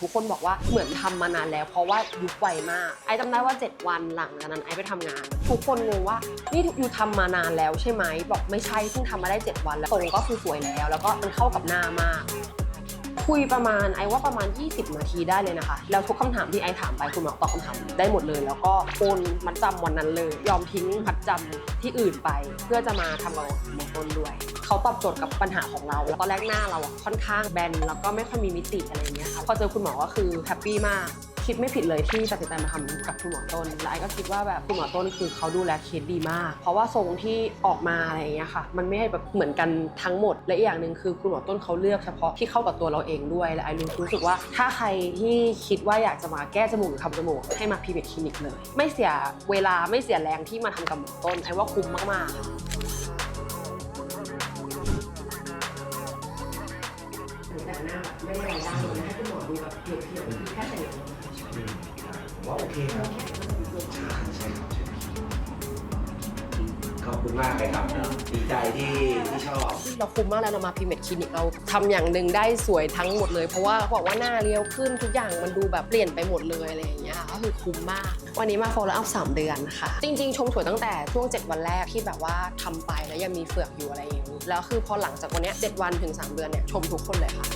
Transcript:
ทุกคนบอกว่าเหมือนทำมานานแล้ว เพราะว่ายุบไวมาก ไอ้จำได้ว่า 7 วันหลังจากนั้นไอ้ไปทำงาน ทุกคนงงว่านี่อยู่ทำมานานแล้วใช่ไหมบอกไม่ใช่เพิ่งทำมาได้ 7 วันแล้วทรงก็คือสวยแล้ว แล้วก็มันเข้ากับหน้ามาก คุยประมาณไอ้ว่าประมาณ 20 นาทีได้เลยนะคะ แล้วทุกคำถามที่ไอถามไปคุณหมอตอบคำถามได้หมดเลย แล้วก็โอนมัดจำวันนั้นเลย ยอมทิ้งมัดจำที่อื่นไป เพื่อจะมาทำเราหมอต้นด้วย เขาตอบโจทย์กับปัญหาของเราตอนแรกหน้าเราอะค่อนข้างแบนแล้วก็ไม่ค่อยมีมิติอะไรเงี้ยค่ะพอเจอคุณหมอก็คือแฮปปี้มาก คิดไม่ผิดเลยที่ตัดสินใจมาทำกับคุณหมอต้นและไอ้ก็คิดว่าแบบคุณหมอต้นคือเขาดูแลเคสดีมาก เพราะว่าทรงที่ออกมาอะไรอย่างเงี้ยค่ะ มันไม่ให้แบบเหมือนกันทั้งหมด และอีกอย่างหนึ่งคือคุณหมอต้นเขาเลือกเฉพาะที่เข้ากับตัวเราเองด้วย และไอ้รู้สึกว่าถ้าใครที่คิดว่าอยากจะมาแก้จมูกหรือทำจมูกให้มาพีเวทคลินิกเลย ไม่เสียเวลาไม่เสียแรงที่มาทำกับหมอต้นไอ้ว่าคุ้มมากๆค่ะแต่หน้าแบบไม่ได้รายได้เลยนะให้คุณหมอดูแบบเพียวๆแค่แต่ง ผมว่าโอเคครับใช่ครับขอบคุณมากเลยครับดีใจที่ที่ชอบ เราคุ้มมากแล้วเรามาพิมเมดคลินิกเราทำอย่างหนึ่งได้สวยทั้งหมดเลย เพราะว่าเขาบอกว่าหน้าเรียวขึ้นทุกอย่างมันดูแบบเปลี่ยนไปหมดเลยอะไรอย่างเงี้ยค่ะก็คือคุ้มมาก วันนี้มาโฟล์อัพสามเดือนค่ะ จริงๆ ชมสวยตั้งแต่ช่วง 7 วันแรกที่แบบว่าทำไปแล้วยังมีเฟือกอยู่อะไรอย่างเงี้ยแล้วคือพอหลังจากวันเนี้ย7วันถึง 3 เดือนเนี่ยชมทุกคนเลยค่ะ